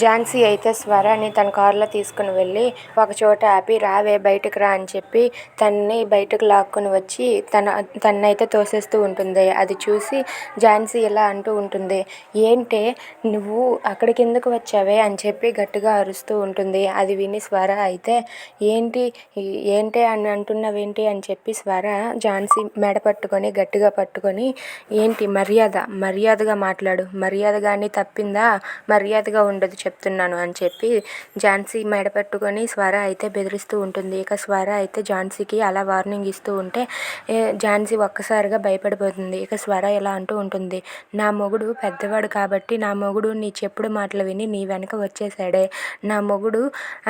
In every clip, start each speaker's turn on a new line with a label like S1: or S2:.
S1: ఝాన్సీ అయితే స్వరాని తన కారులో తీసుకుని వెళ్ళి ఒకచోట ఆపి రావే బయటకు రా అని చెప్పి తనని బయటకు లాక్కొని వచ్చి తన తన్నైతే తోసేస్తూ ఉంటుంది. అది చూసి ఝాన్సీ ఇలా అంటూ ఉంటుంది ఏంటే నువ్వు అక్కడికి ఎందుకు వచ్చావే? అని చెప్పి గట్టిగా అరుస్తూ ఉంటుంది. అది విని స్వర అయితే ఏంటి ఏంటి అని అంటున్నావేంటి? అని చెప్పి స్వర ఝాన్సీ మెడ పట్టుకొని గట్టిగా పట్టుకొని ఏంటి మర్యాద మర్యాదగా మాట్లాడు. మర్యాద కానీ తప్పిందా? మర్యాదగా ఉండదు చెప్తున్నాను అని చెప్పి ఝాన్సీ మెడ పట్టుకొని స్వర అయితే బెదిరిస్తూ ఉంటుంది. ఇక స్వర అయితే ఝాన్సీకి అలా వార్నింగ్ ఇస్తూ ఉంటే ఝాన్సీ ఒక్కసారిగా భయపడిపోతుంది. ఇక స్వర ఇలా అంటూ ఉంటుంది నా మొగుడు పెద్దవాడు కాబట్టి నా మొగుడు నీ చెప్పుడు మాటలు విని నీ వెనక వచ్చేసాడే నా మొగుడు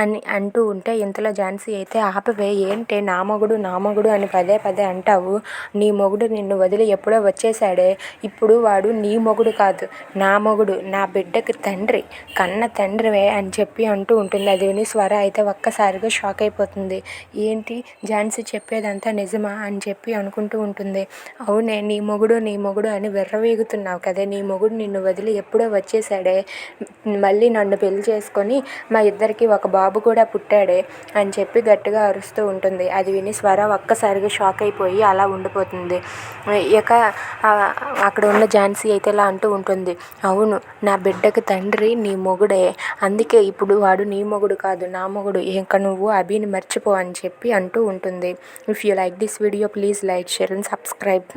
S1: అని అంటూ ఉంటే ఇంతలో ఝాన్సీ అయితే ఆపవే ఏంటే నా మొగుడు నా మొగుడు అని పదే పదే అంటావు. నీ మొగుడు నిన్ను వదిలి ఎప్పుడో వచ్చేసాడే ఇప్పుడు వాడు నీ మొగుడు కాదు నా మొగుడు నా బిడ్డకి తండ్రి. కన్న తండ్రివే అని చెప్పి అంటూ ఉంటుంది. అది విని స్వర అయితే ఒక్కసారిగా షాక్ అయిపోతుంది. ఏంటి? ఝాన్సీ చెప్పేదంతా నిజమా? అని చెప్పి అనుకుంటూ ఉంటుంది. అవునే నీ మొగుడు నీ మొగుడు అని విర్రవేగుతున్నావు కదే. నీ మొగుడు నిన్ను వదిలి ఎప్పుడో వచ్చేసాడే మళ్ళీ నన్ను పెళ్ళి చేసుకొని మా ఇద్దరికి ఒక బాబు కూడా పుట్టాడే అని చెప్పి గట్టిగా అరుస్తూ ఉంటుంది. అది విని స్వర ఒక్కసారిగా షాక్ అయిపోయి అలా ఉండిపోతుంది. ఇక అక్కడ ఉన్న ఝాన్సీ అయితే ఇలా అంటూ ఉంటుంది. అవును నా బిడ్డకి తండ్రి నీ మొగుడే. అందుకే ఇప్పుడు వాడు నీ మొగుడు కాదు నా మొగుడు. ఇంకా నువ్వు అభిని మర్చిపో అని చెప్పి అంటూ ఉంటుంది. If you like this video please like share and subscribe